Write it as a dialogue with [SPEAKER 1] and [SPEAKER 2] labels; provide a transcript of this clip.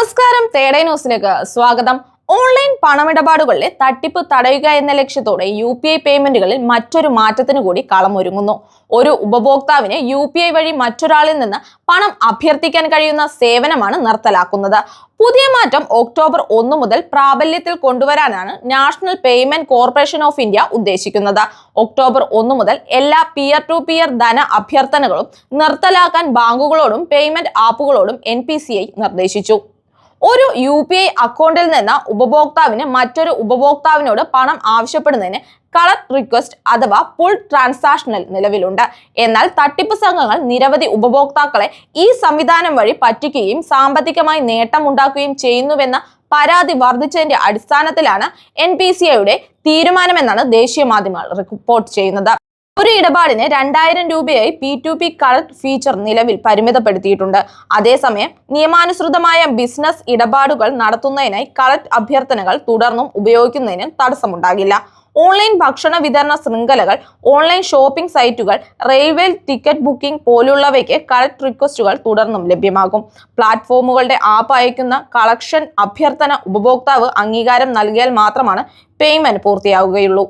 [SPEAKER 1] നമസ്കാരം. തേടേ ന്യൂസിലേക്ക് സ്വാഗതം. ഓൺലൈൻ പണമിടപാടുകളിലെ തട്ടിപ്പ് തടയുക എന്ന ലക്ഷ്യത്തോടെ യു പി ഐ പേയ്മെന്റുകളിൽ മറ്റൊരു മാറ്റത്തിന് കൂടി കളമൊരുങ്ങുന്നു. ഒരു ഉപഭോക്താവിന് യു പി ഐ വഴി മറ്റൊരാളിൽ നിന്ന് പണം അഭ്യർത്ഥിക്കാൻ കഴിയുന്ന സേവനമാണ് നിർത്തലാക്കുന്നത്. പുതിയ മാറ്റം ഒക്ടോബർ ഒന്ന് മുതൽ പ്രാബല്യത്തിൽ കൊണ്ടുവരാനാണ് national payment corporation of India ഉദ്ദേശിക്കുന്നത്. ഒക്ടോബർ ഒന്ന് മുതൽ എല്ലാ പിയർ ടു പിയർ ധന അഭ്യർത്ഥനകളും നിർത്തലാക്കാൻ ബാങ്കുകളോടും പേയ്മെന്റ് ആപ്പുകളോടും എൻ നിർദ്ദേശിച്ചു. ഒരു യു പി ഐ അക്കൗണ്ടിൽ നിന്ന് ഉപഭോക്താവിന് മറ്റൊരു ഉപഭോക്താവിനോട് പണം ആവശ്യപ്പെടുന്നതിന് കളർ റിക്വസ്റ്റ് അഥവാ പുൾ ട്രാൻസാക്ഷനിൽ നിലവിലുണ്ട്. എന്നാൽ തട്ടിപ്പ് സംഘങ്ങൾ നിരവധി ഉപഭോക്താക്കളെ ഈ സംവിധാനം വഴി പറ്റിക്കുകയും സാമ്പത്തികമായി നേട്ടമുണ്ടാക്കുകയും ചെയ്യുന്നുവെന്ന പരാതി വർദ്ധിച്ചതിന്റെ അടിസ്ഥാനത്തിലാണ് എൻ പി സി ഐയുടെ തീരുമാനമെന്നാണ് ദേശീയ മാധ്യമങ്ങൾ റിപ്പോർട്ട് ചെയ്യുന്നത്. ഒരു ഇടപാടിന് രണ്ടായിരം രൂപയായി P to P collect feature നിലവിൽ പരിമിതപ്പെടുത്തിയിട്ടുണ്ട്. അതേസമയം നിയമാനുസൃതമായ ബിസിനസ് ഇടപാടുകൾ നടത്തുന്നതിനായി കറക്റ്റ് അഭ്യർത്ഥനകൾ തുടർന്നും ഉപയോഗിക്കുന്നതിന് തടസ്സമുണ്ടാകില്ല. ഓൺലൈൻ ഭക്ഷണ വിതരണ ശൃംഖലകൾ ഓൺലൈൻ ഷോപ്പിംഗ് സൈറ്റുകൾ റെയിൽവേ ടിക്കറ്റ് ബുക്കിംഗ് പോലുള്ളവയ്ക്ക് കളക്ട് റിക്വസ്റ്റുകൾ തുടർന്നും ലഭ്യമാകും. പ്ലാറ്റ്ഫോമുകളുടെ ആപ്പ് അയക്കുന്ന കളക്ഷൻ അഭ്യർത്ഥന ഉപഭോക്താവ് അംഗീകാരം നൽകിയാൽ മാത്രമാണ് പേയ്മെന്റ് പൂർത്തിയാവുകയുള്ളൂ.